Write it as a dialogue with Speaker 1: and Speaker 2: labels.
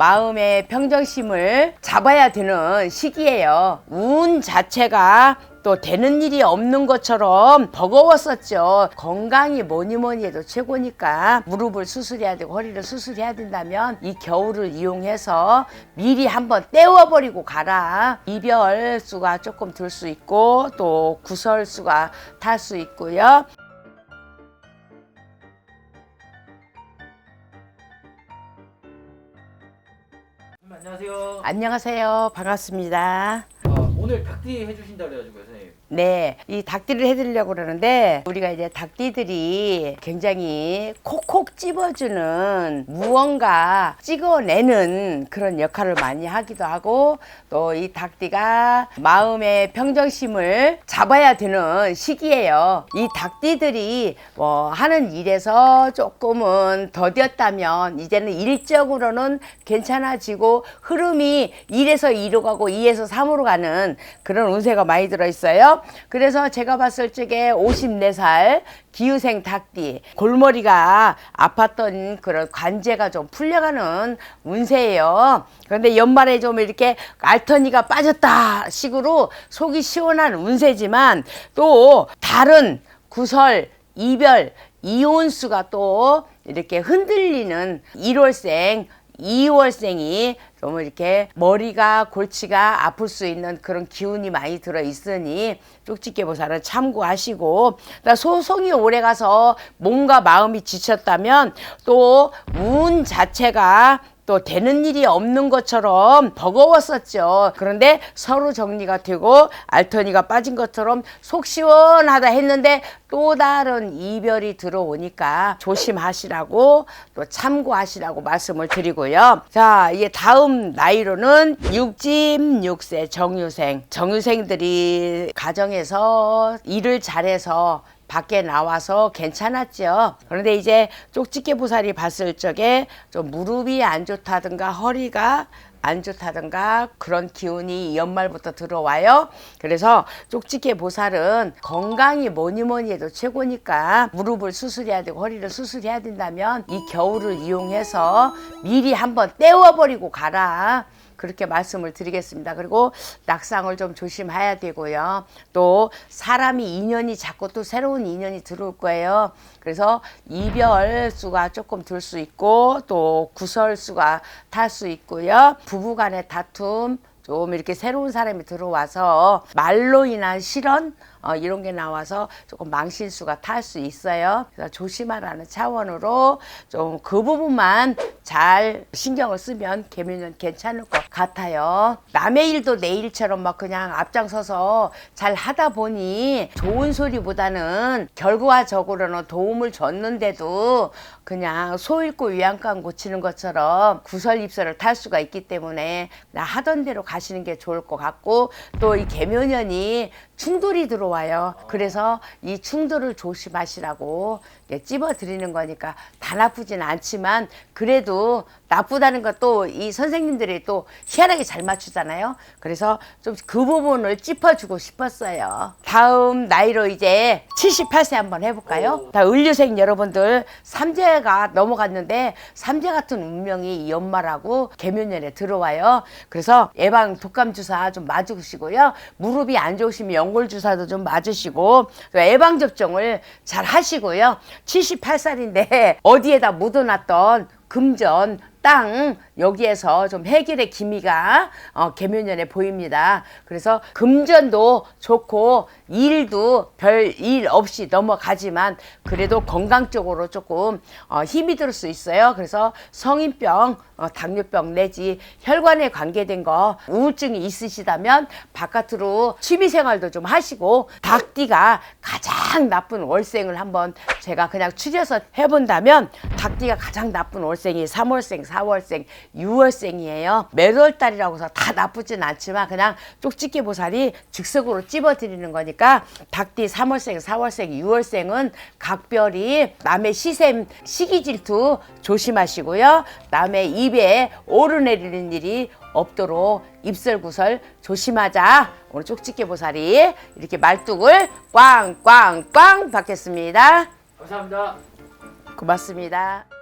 Speaker 1: 마음의 평정심을 잡아야 되는 시기예요. 운 자체가 또 되는 일이 없는 것처럼 버거웠었죠. 건강이 뭐니 뭐니 해도 최고니까 무릎을 수술해야 되고 허리를 수술해야 된다면 이 겨울을 이용해서 미리 한번 떼워버리고 가라. 이별 수가 조금 들 수 있고 또 구설 수가 탈 수 있고요.
Speaker 2: 안녕하세요.
Speaker 1: 안녕하세요. 반갑습니다.
Speaker 2: 아, 오늘 닭띠 해주신다 그래가지고요.
Speaker 1: 네, 이 닭띠를 해드리려고 그러는데 우리가 이제 닭띠들이 굉장히 콕콕 찝어주는 무언가 찍어내는 그런 역할을 많이 하기도 하고 또 이 닭띠가 마음의 평정심을 잡아야 되는 시기예요. 이 닭띠들이 뭐 하는 일에서 조금은 더뎠다면 이제는 일적으로는 괜찮아지고 흐름이 1에서 2로 가고 2에서 3으로 가는 그런 운세가 많이 들어 있어요. 그래서 제가 봤을 적에 54살 기후생 닭띠 골머리가 아팠던 그런 관제가 좀 풀려가는 운세예요. 그런데 연말에 좀 이렇게 알터니가 빠졌다 식으로 속이 시원한 운세지만 또 다른 구설 이별 이혼수가 또 이렇게 흔들리는 1월생 2월생이 좀 이렇게 머리가 골치가 아플 수 있는 그런 기운이 많이 들어 있으니 쪽집게 보살은 참고하시고 그러니까 소송이 오래 가서 몸과 마음이 지쳤다면 또 운 자체가 또 되는 일이 없는 것처럼 버거웠었죠. 그런데 서로 정리가 되고 알터니가 빠진 것처럼 속 시원하다 했는데 또 다른 이별이 들어오니까 조심하시라고 또 참고하시라고 말씀을 드리고요. 자, 이제 다음 나이로는 육집 육세 정유생. 정유생들이 가정에서 일을 잘해서 밖에 나와서 괜찮았죠. 그런데 이제 쪽집게 보살이 봤을 적에 좀 무릎이 안 좋다든가 허리가 안 좋다든가 그런 기운이 연말부터 들어와요. 그래서 쪽집게 보살은 건강이 뭐니 뭐니 해도 최고니까 무릎을 수술해야 되고 허리를 수술해야 된다면 이 겨울을 이용해서 미리 한번 떼워버리고 가라. 그렇게 말씀을 드리겠습니다. 그리고 낙상을 좀 조심해야 되고요. 또 사람이 인연이 자꾸 또 새로운 인연이 들어올 거예요. 그래서 이별 수가 조금 들 수 있고 또 구설 수가 탈 수 있고요. 부부 간의 다툼 좀 이렇게 새로운 사람이 들어와서 말로 인한 실언 어, 이런 게 나와서 조금 망신수가 탈 수 있어요. 그래서 조심하라는 차원으로 좀 그 부분만 잘 신경을 쓰면 개미는 괜찮을 것 같아요. 남의 일도 내 일처럼 막 그냥 앞장서서 잘 하다 보니 좋은 소리보다는 결과적으로는 도움을 줬는데도 그냥 소 잃고 위안감 고치는 것처럼 구설 입설을 탈 수가 있기 때문에 나 하던 대로 가시는 게 좋을 것 같고 또 이 개묘년이 충돌이 들어와요. 그래서 이 충돌을 조심하시라고 이렇게 찝어 드리는 거니까 다 나쁘진 않지만 그래도 나쁘다는 것도 이 선생님들이 또 희한하게 잘 맞추잖아요. 그래서 좀 그 부분을 짚어주고 싶었어요. 다음 나이로 이제 78세 한번 해볼까요? 자, 을류생 여러분들 삼재가 넘어갔는데 삼재 같은 운명이 이 연말하고 개묘년에 들어와요. 그래서 예방 독감 주사 좀 맞으시고요. 무릎이 안 좋으시면 연골 주사도 좀 맞으시고 예방 접종을 잘 하시고요. 78살인데 어디에다 묻어놨던 금전 땅 여기에서 좀 해결의 기미가 어, 개묘년에 보입니다. 그래서 금전도 좋고 일도 별 일 없이 넘어가지만 그래도 건강 쪽으로 조금 어, 힘이 들 수 있어요. 그래서 성인병, 어, 당뇨병 내지 혈관에 관계된 거 우울증이 있으시다면 바깥으로 취미생활도 좀 하시고 닭띠가 가장 나쁜 월생을 한번 제가 그냥 추려서 해본다면 닭띠가 가장 나쁜 월생이 3월생, 4월생, 6월생이에요. 매월 달이라고 해서 다 나쁘진 않지만 그냥 쪽집게 보살이 즉석으로 찝어드리는 거니까 닭띠 3월생, 4월생, 6월생은 각별히 남의 시샘, 시기 질투 조심하시고요. 남의 입에 오르내리는 일이 없도록 입설구설 조심하자. 오늘 쪽집게 보살이 이렇게 말뚝을 꽝꽝꽝 받겠습니다.
Speaker 2: 감사합니다.
Speaker 1: 고맙습니다.